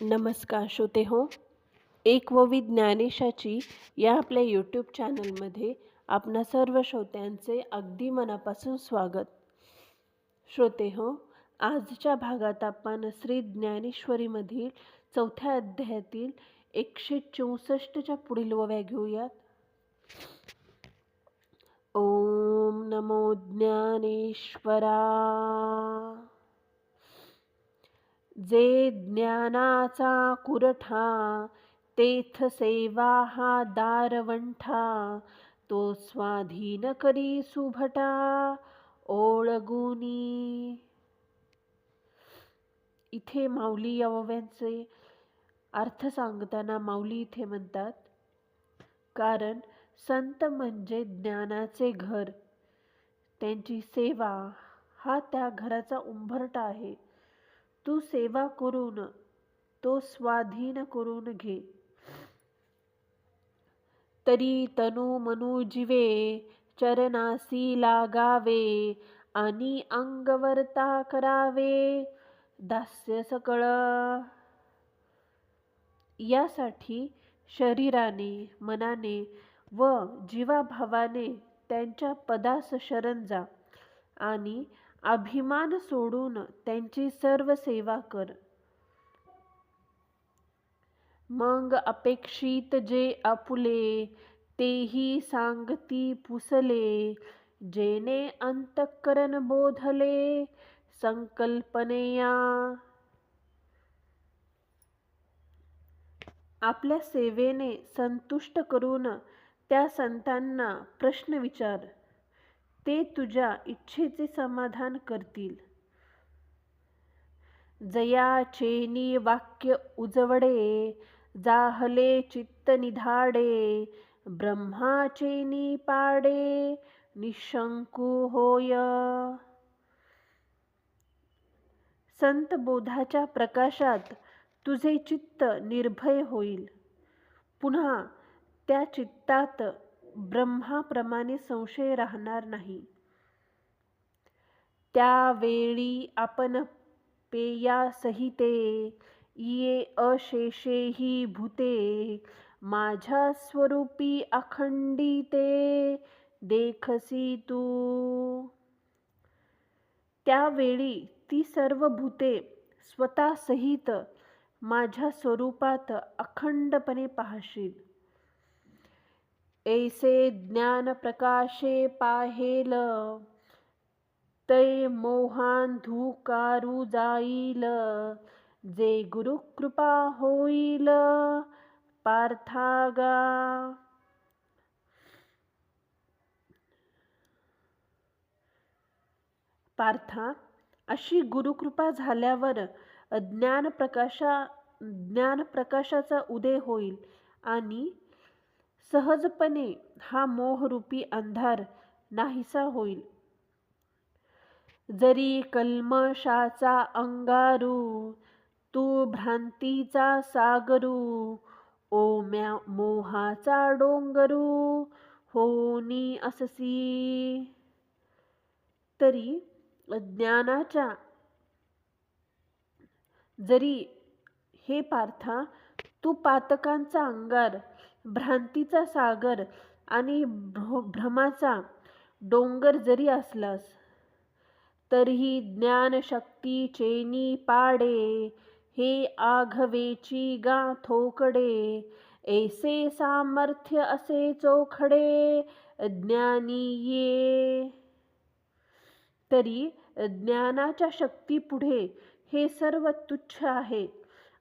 नमस्कार श्रोते हो. एक ज्ञानेशाची या आपल्या यूट्यूब चॅनलमध्ये आपणा सर्व श्रोत्यांचे अगदी मनापासून स्वागत. श्रोते हो आजच्या भागात आपण श्री ज्ञानेश्वरीमधील चौथ्या अध्यायातील एकशे चौसष्टच्या पुढील वव्या घेऊयात. ओम नमो ज्ञानेश्वरा. जे ज्ञानाचा कुरठा तेथ सेवा हा दारवंठा तो स्वाधीन करी सुभटा ओळगुनी. इथे माऊली या ओव्यांचे अर्थ सांगताना माऊली इथे म्हणतात कारण संत म्हणजे ज्ञानाचे घर. त्यांची सेवा हा त्या घराचा उंबरटा आहे. तू सेवा करून तो स्वाधीन करून घे. तरी तनु मनु जीवे चरणासी लागावे आणि अंगवर्ता करावे. दास्य सकळ. यासाठी शरीराने मनाने व जीवाभावाने त्यांच्या पदास शरण जा आणि अभिमान सोडून त्यांची सर्व सेवा कर. मग अपेक्षित जे आपुले तेही सांगती पुसले. जेने अंतकरण बोधले संकल्पनेया आपल्या सेवेने संतुष्ट करून त्या संतांना प्रश्न विचार. ते तुझ्या इच्छेचे समाधान करतील. जयाचेनी वाक्य उजवडे जाहले चित्त निधाडे ब्रह्माचेनी पाडे निशंकू होय. संत बोधाच्या प्रकाशात तुझे चित्त निर्भय होईल. पुन्हा त्या चित्तात ब्रह्माप्रमाणे संशय राहणार नाही. त्यावेळी आपण पेयासहिते ये अशेषेही भूते माझ्या स्वरूपी अखंडिते देखसी तू. त्यावेळी ती सर्व भूते स्वतःसहित माझ्या स्वरूपात अखंडपणे पाहशील. ऐसे ज्ञान प्रकाशे पाहेल तै मोहांधुकारू जाईल जे गुरुकृपा होईल पार्थागा. पार्था अशी गुरुकृपा झाल्यावर ज्ञान प्रकाशा ज्ञान प्रकाशाचा उदय होईल आणि सहजपणे हा मोहरूपी अंधार नाहीसा होईल. जरी कल्मशाचा अंगारू तू भ्रांतीचा सागरू ओम्या मोहाचा डोंगरू होनी अससी. तरी ज्ञानाच्या जरी हे पार्था तू पातकांचा अंगार भ्रांतीचा सागर आणि भ्रमाचा डोंगर जरी असलास तरीही ज्ञानशक्ती चेनी पाडे हे आघवेची गा थोकडे ऐसे सामर्थ्य असे चोखडे ज्ञानी ये. तरी ज्ञानाच्या शक्तीपुढे हे सर्व तुच्छ आहे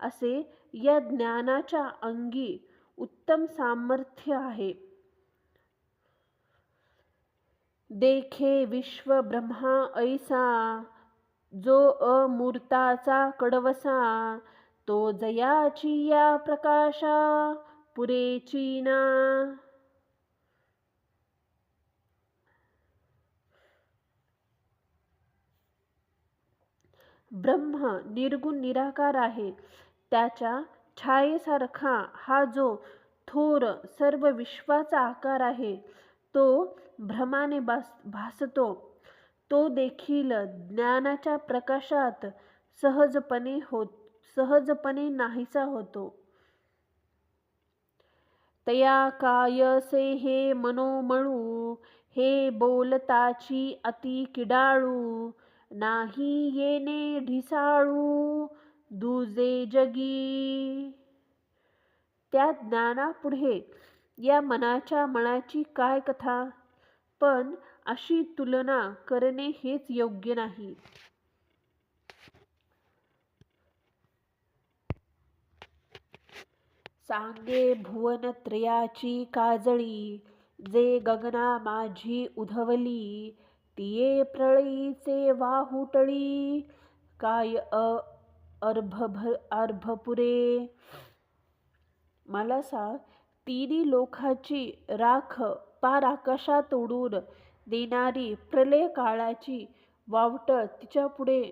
असे या ज्ञानाच्या अंगी उत्तम सामर्थ्य आहे. देखे विश्व ब्रह्मा ऐसा जो अमूर्ताचा कडवसा तो जयाची या प्रकाशा पुरेची ना. ब्रह्म निर्गुण निराकार आहे. त्याच्या छायेसारखा हा जो थोर सर्व विश्वाचा आकार आहे तो भ्रमाने भास भासतो. तो देखील ज्ञानाच्या प्रकाशात सहजपणे होत सहजपणे नाहीसा होतो. तया कायसे हे मनोमळू हे बोलताची अति किडाळू नाही येणे ढिसाळू दुजे जगी. त्या ज्ञानापुढे या मनाच्या मळाची काय कथा? पण अशी तुलना करणे हेच योग्य नाही. सांगे भुवनत्रयाची काजळी जे गगना माझी उधवली तिये प्रळईचे वाहुटळी. काय अर्भभ अर्भपुरे. मला सांग तिन्ही लोकाची राख पार आकाशात उडून देणारी प्रलय काळाची वावटळ तिच्या पुढे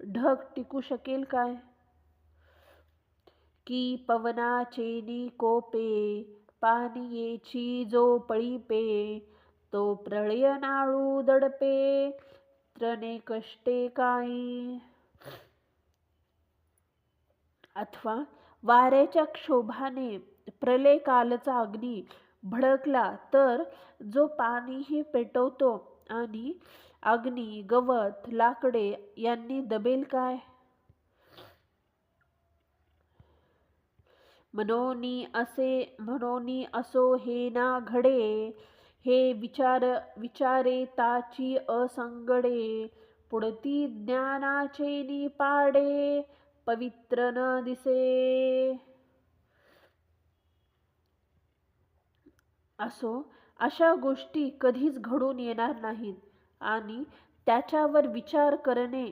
ढग टिकू शकेल काय? की पवनाचेनी कोपे पानियेची जो पळीपे तो प्रळय नाळू दडपे त्रणे कष्टे काही. अथवा वाऱ्याच्या क्षोभाने प्रलय कालचा अग्नी भडकला तर जो पाणीही पेटवतो आणि अग्नी गवत लाकडे यांनी दबेल काय? मनोनी असे मनोनी असो हे ना घडे हे विचार विचारे ताची असंगडे पुढती ज्ञानाचे निपाडे पवित्र न दिसे. असो अशा गोष्टी कधीच घडून येणार नाहीत आणि त्याच्यावर विचार करणे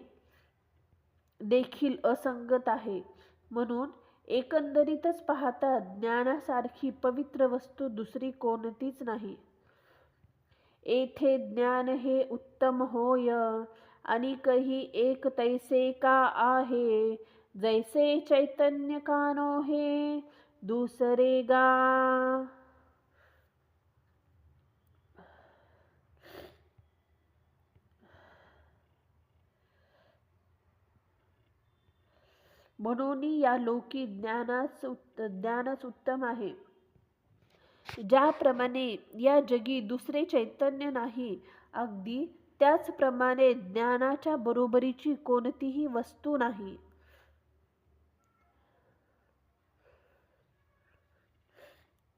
देखील असंगत आहे. म्हणून एकंदरीतच पाहता ज्ञानासारखी पवित्र वस्तू दुसरी कोणतीच नाही. येथे ज्ञान हे उत्तम होय. आणि कही एक तैसे का आहे? जैसे चैतन्य कानो हे दुसरे गा म्हणून या लोकी ज्ञानाच ज्ञानच उत्तम आहे. ज्याप्रमाणे या जगी दुसरे चैतन्य नाही अगदी त्याचप्रमाणे ज्ञानाच्या बरोबरीची कोणतीही वस्तू नाही.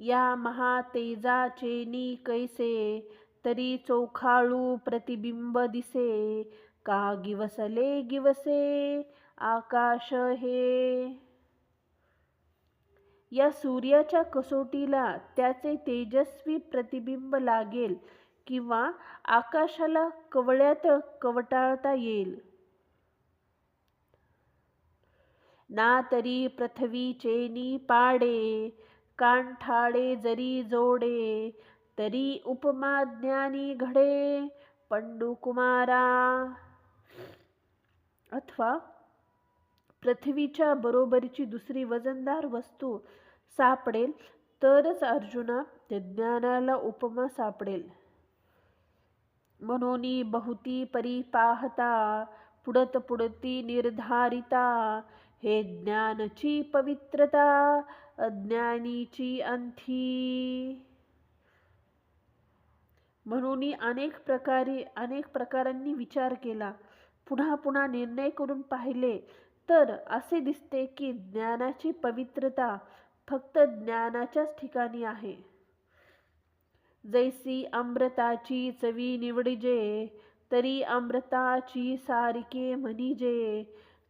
या महातेजाचे नी कैसे तरी चोखाळू प्रतिबिंब दिसे. का गिवसले गिवसे आकाश हे? या सूर्याच्या कसोटीला त्याचे तेजस्वी प्रतिबिंब लागेल किंवा आकाशाला कवळ्यात कवटाळता येईल? ना तरी पृथ्वीचे नी पाडे कांठाळे जरी जोडे तरी उपमा ज्ञानी घडे पंडुकुमारा अथवा पृथ्वीच्या बरोबरीची दुसरी वजनदार वस्तू सापडेल तरच अर्जुना ज्ञानाला उपमा सापडेल. म्हणून बहुती परी पाहता पुढत पुढती निर्धारिता हे ज्ञानची पवित्रता अज्ञानीची अंथी म्हणून अनेक प्रकारे अनेक प्रकारांनी विचार केला. पुन्हा पुन्हा निर्णय करून पाहिले तर असे दिसते की ज्ञानाची पवित्रता फक्त ज्ञानाच्याच ठिकाणी आहे. जैसी अमृताची चवी निवडजे तरी अमृताची सारखे म्हणजे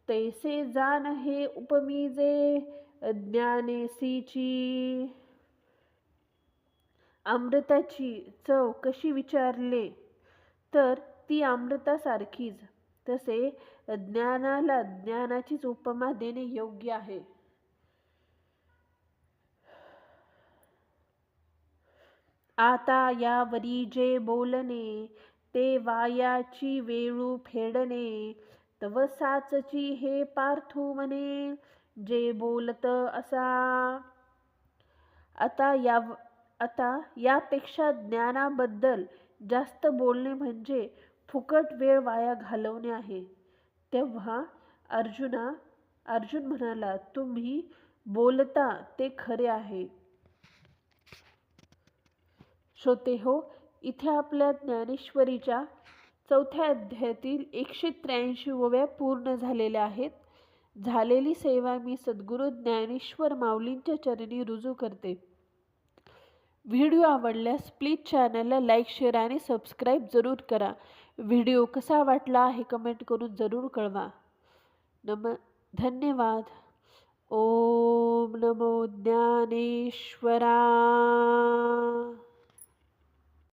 तैसे जाण हे उपमीजे ज्ञानेसीची अमृताची चव कशी विचारले? तर ती अमृतासारखीच. तसे ज्ञानाला ज्ञानाचीच उपमा देणे योग्य आहे. आता यावरी जे बोलणे ते वायाची वेळू फेडणे तव साचची हे पार्थू म्हणे जे बोलत असा. आता या आता यापेक्षा ज्ञानाबद्दल जास्त बोलणे म्हणजे फुकट वेळ वाया घालवणे आहे. तेव्हा अर्जुना अर्जुन म्हणाला तुम्ही बोलता ते खरे आहे. श्रोते हो इथे आपल्या ज्ञानेश्वरीच्या चौथ्या अध्यायातील एकशे त्र्याऐंशी ओव्या पूर्ण झालेल्या आहेत. झालेली सेवा मी सद्गुरू ज्ञानेश्वर माऊलींच्या चरणी रुजू करते. व्हिडिओ आवडल्यास प्लीज चॅनलला लाईक शेअर आणि सबस्क्राईब जरूर करा. व्हिडिओ कसा वाटला हे कमेंट करून जरूर कळवा. नम धन्यवाद. ओम नमो ज्ञानेश्वरा.